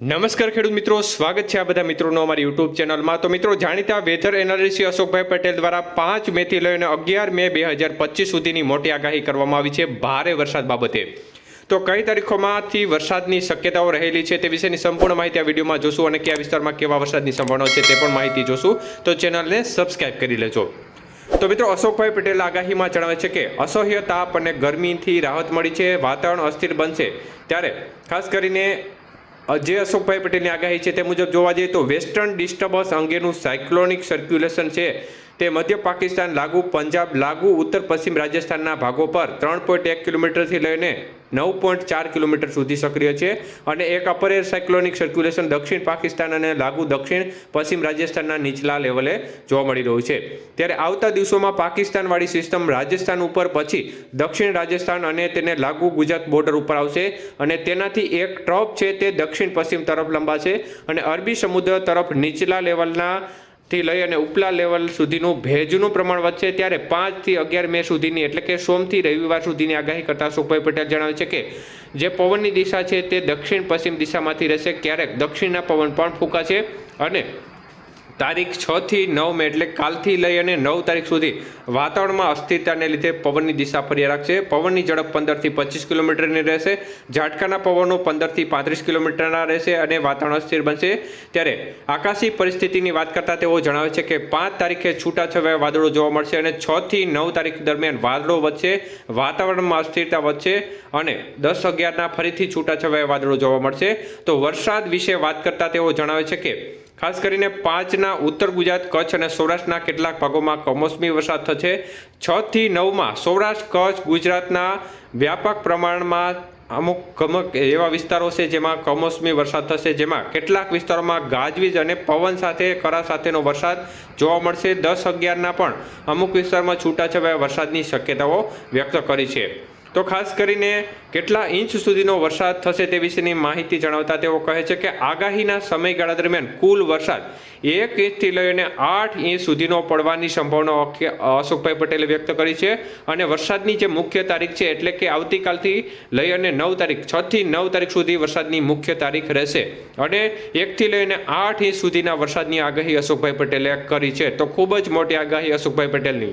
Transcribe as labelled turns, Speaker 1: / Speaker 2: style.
Speaker 1: નમસ્કાર ખેડૂત મિત્રો, સ્વાગત છે આ બધા મિત્રોનો અમારી યુટ્યુબ ચેનલમાં. તો મિત્રો, જાણીતા વેધર એનાલિસ્ટ અશોકભાઈ પટેલ દ્વારા પાંચ મેથી લઈને અગિયાર મે બે હજાર પચીસ સુધીની મોટી આગાહી કરવામાં આવી છે ભારે વરસાદ બાબતે. તો કઈ તારીખોમાંથી વરસાદની શક્યતાઓ રહેલી છે તે વિશેની સંપૂર્ણ માહિતી આ વિડીયોમાં જોશું અને કયા વિસ્તારમાં કેવા વરસાદની સંભાવનાઓ છે તે પણ માહિતી જોશું. તો ચેનલને સબસ્ક્રાઈબ કરી લેજો. તો મિત્રો, અશોકભાઈ પટેલ આગાહીમાં જણાવે છે કે અસહ્ય તાપ અને ગરમીથી રાહત મળી છે, વાતાવરણ અસ્થિર બનશે. ત્યારે ખાસ કરીને જે અશોકભાઈ પટેલની આગાહી છે તે મુજબ જોવા જઈએ તો વેસ્ટર્ન ડિસ્ટર્બન્સ અંગેનું સાયક્લોનિક સર્ક્યુલેશન છે. તે મધ્ય પાકિસ્તાન લાગુ, પંજાબ લાગુ, ઉત્તર પશ્ચિમ રાજસ્થાનના ભાગો પર ત્રણ પોઈન્ટ એક કિલોમીટરથી લઈને નવ પોઈન્ટ ચાર કિલોમીટર સુધી સક્રિય છે અને એક અપર એર સાયક્લોનિક સર્ક્યુલેશન દક્ષિણ પાકિસ્તાન અને લાગુ દક્ષિણ પશ્ચિમ રાજસ્થાનના નીચલા લેવલે જોવા મળી રહ્યું છે. ત્યારે આવતા દિવસોમાં પાકિસ્તાનવાળી સિસ્ટમ રાજસ્થાન ઉપર પછી દક્ષિણ રાજસ્થાન અને તેને લાગુ ગુજરાત બોર્ડર ઉપર આવશે અને તેનાથી એક ટ્રફ છે તે દક્ષિણ પશ્ચિમ તરફ લંબાશે અને અરબી સમુદ્ર તરફ નીચલા લેવલના થી લઈ અને ઉપલા લેવલ સુધીનું ભેજનું પ્રમાણ વધશે ત્યારે પાંચથી અગિયાર મે સુધીની, એટલે કે સોમથી રવિવાર સુધીની આગાહી કરતા સુખભાઈ પટેલ જણાવે છે કે જે પવનની દિશા છે તે દક્ષિણ પશ્ચિમ દિશામાંથી રહેશે, ક્યારેક દક્ષિણના પવન પણ ફૂંકાશે અને તારીખ છ થી નવ મે, એટલે કાલથી લઈ અને નવ તારીખ સુધી વાતાવરણમાં અસ્થિરતાને લીધે પવનની દિશા ફર્યા રાખશે. પવનની ઝડપ પંદરથી પચીસ કિલોમીટરની રહેશે. ઝાટકાના પવનો પંદરથી પાંત્રીસ કિલોમીટરના રહેશે અને વાતાવરણ અસ્થિર બનશે. ત્યારે આકાશી પરિસ્થિતિની વાત કરતા તેઓ જણાવે છે કે પાંચ તારીખે છૂટાછવાયા વાદળો જોવા મળશે અને છ થી નવ તારીખ દરમિયાન વાદળો વધશે, વાતાવરણમાં અસ્થિરતા વધશે અને દસ અગિયારના ફરીથી છૂટાછવાયા વાદળો જોવા મળશે. તો વરસાદ વિશે વાત કરતા તેઓ જણાવે છે કે ખાસ કરીને પાંચના ઉત્તર ગુજરાત, કચ્છ અને સૌરાષ્ટ્રના કેટલાક ભાગોમાં કમોસમી વરસાદ થશે. છ થી નવમાં સૌરાષ્ટ્ર, કચ્છ, ગુજરાતના વ્યાપક પ્રમાણમાં અમુક ગમક એવા વિસ્તારો છે જેમાં કમોસમી વરસાદ થશે, જેમાં કેટલાક વિસ્તારોમાં ગાજવીજ અને પવન સાથે, કરા સાથેનો વરસાદ જોવા મળશે. દસ અગિયારના પણ અમુક વિસ્તારમાં છૂટાછવાયા વરસાદની શક્યતાઓ વ્યક્ત કરી છે. તો ખાસ કરીને કેટલા ઇંચ સુધીનો વરસાદ થશે તે વિશેની માહિતી જણાવતા તેઓ કહે છે કે આગાહીના સમયગાળા દરમિયાન કુલ વરસાદ એક ઇંચથી લઈને આઠ ઇંચ સુધીનો પડવાની સંભાવના અશોકભાઈ પટેલે વ્યક્ત કરી છે અને વરસાદની જે મુખ્ય તારીખ છે એટલે કે આવતીકાલથી લઈ અને નવ તારીખ, છ થી નવ તારીખ સુધી વરસાદની મુખ્ય તારીખ રહેશે. અને એકથી લઈને આઠ ઇંચ સુધીના વરસાદની આગાહી અશોકભાઈ પટેલે કરી છે. તો ખૂબ જ મોટી આગાહી અશોકભાઈ પટેલની.